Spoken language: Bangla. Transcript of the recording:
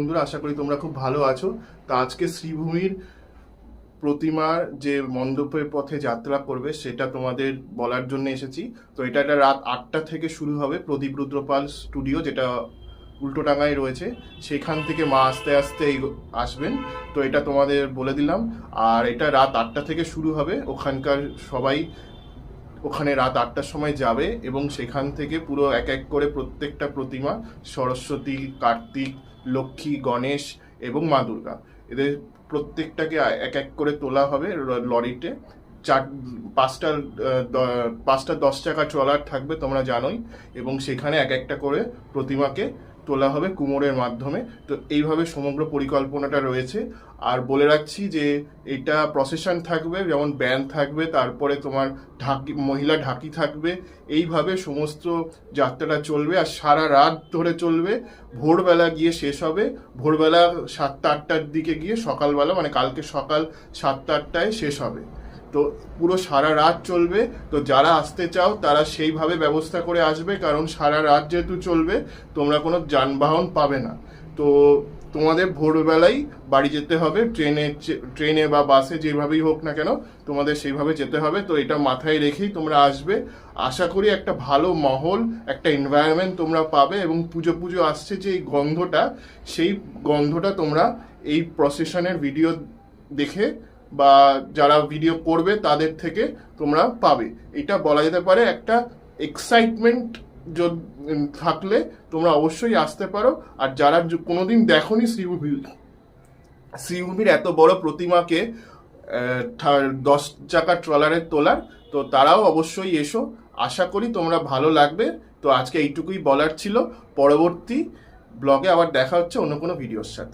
বন্ধুরা, আশা করি তোমরা খুব ভালো আছো। তা আজকে শ্রীভূমির প্রতিমার যে মণ্ডপের পথে যাত্রা করবে, সেটা তোমাদের বলার জন্য এসেছি। তো এটা একটা রাত আটটা থেকে শুরু হবে প্রদীপ রুদ্রপাল স্টুডিও, যেটা উল্টোডাঙায় রয়েছে। সেখান থেকে মা আস্তে আস্তে আসবেন। তো এটা তোমাদের বলে দিলাম। আর এটা রাত আটটা থেকে শুরু হবে। ওখানকার সবাই ওখানে রাত আটটার সময় যাবে এবং সেখান থেকে পুরো এক এক করে প্রত্যেকটা প্রতিমা, সরস্বতী, কার্তিক, লক্ষ্মী, গণেশ এবং মা দুর্গা। এদের প্রত্যেকটাকে এক এক করে তোলা হবে লরিতে। চার, পাঁচটা পাঁচটা দশ টাকা ট্রলার থাকবে তোমরা জানোই। এবং সেখানে এক একটা করে প্রতিমাকে তোলা হবে কুমোরের মাধ্যমে। তো এইভাবে সমগ্র পরিকল্পনাটা রয়েছে। আর বলে রাখছি যে, এটা প্রসেশন থাকবে, যেমন ব্যান্ড থাকবে, তারপরে তোমার ঢাকি, মহিলা ঢাকি থাকবে। এইভাবে সমস্ত যাত্রাটা চলবে আর সারা রাত ধরে চলবে। ভোরবেলা গিয়ে শেষ হবে। ভোরবেলা সাতটা আটটার দিকে গিয়ে সকালবেলা মানে কালকে সকাল সাতটা আটটায় শেষ হবে। তো পুরো সারা রাত চলবে। তো যারা আসতে চাও, তারা সেইভাবে ব্যবস্থা করে আসবে, কারণ সারা রাত যেহেতু চলবে, তোমরা কোনো যানবাহন পাবে না। তো তোমাদের ভোরবেলাই বাড়ি যেতে হবে, ট্রেনে ট্রেনে বা বাসে যেভাবেই হোক না কেন, তোমাদের সেইভাবে যেতে হবে। তো এটা মাথায় রেখেই তোমরা আসবে। আশা করি একটা ভালো মহল, একটা এনভায়রনমেন্ট তোমরা পাবে এবং পুজো পুজো আসছে যে এই গন্ধটা, সেই গন্ধটা তোমরা এই প্রসেশনের ভিডিও দেখে বা যারা ভিডিও করবে তাদের থেকে তোমরা পাবে। এটা বলা যেতে পারে একটা এক্সাইটমেন্ট থাকলে তোমরা অবশ্যই আসতে পারো। আর যারা কোনোদিন দেখোনি শ্রীভূমি শ্রীভূমির এত বড় প্রতিমাকে দশ চাকা ট্রলারে তোলার, তো তারাও অবশ্যই এসো। আশা করি তোমরা ভালো লাগবে। তো আজকে এইটুকুই বলার ছিল। পরবর্তী ব্লগে আবার দেখা হচ্ছে অন্য কোনো ভিডিওর সাথে।